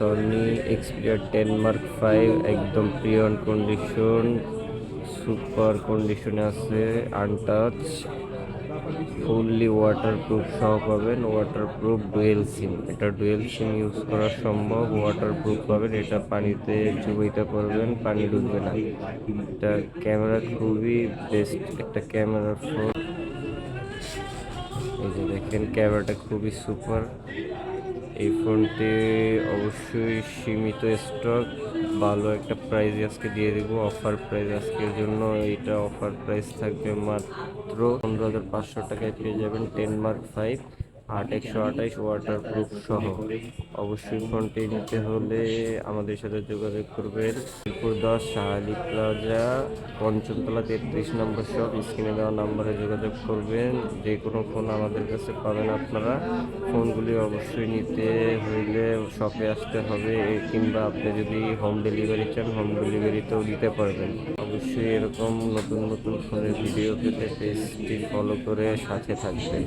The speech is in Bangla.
সনি এক্সপিরিয়ার টেন মার্ক ফাইভ একদম প্রিয়ন কন্ডিশন সুপার কন্ডিশনে আছে আনটাচ ফুললি ওয়াটারপ্রুফ সহ পাবেন ওয়াটারপ্রুফ ডুয়েল সিম এটা ডুয়েল সিম ইউজ করা সম্ভব ওয়াটারপ্রুফ পাবেন, এটা পানিতে চুবাইতে পারবেন, পানি ঢুকবে না। এটা ক্যামেরা খুবই বেস্ট একটা ক্যামেরা ফোন এই যে দেখেন ক্যামেরাটা খুবই সুপার এই ফোনটি অবশ্যই সীমিত স্টক ভালো একটা প্রাইস আজকে দিয়ে দেবো অফার প্রাইস আজকের জন্য এটা অফার প্রাইস থাকবে মাত্র পনেরো হাজার পাঁচশো টাকায় পেয়ে যাবেন টেন মার্ক ফাইভ আট একশো আঠাইশ ওয়াটার প্রুফ সহ। অবশ্যই ফোনটি নিতে হলে আমাদের সাথে যোগাযোগ করবেন। মিরপুর দশ শাহালি প্লাজা পঞ্চমতলা তেত্রিশ নম্বর শপ স্ক্রিনে দেওয়া নাম্বারে যোগাযোগ করবেন। যে কোনো ফোন আমাদের কাছে পাবেন আপনারা। ফোনগুলি অবশ্যই নিতে হইলে শপে আসতে হবে কিংবা আপনি যদি হোম ডেলিভারি চান হোম ডেলিভারিতেও দিতে পারবেন। অবশ্যই এরকম নতুন নতুন ফোনের ভিডিও পেতে পেজটি ফলো করে সাথে থাকবেন।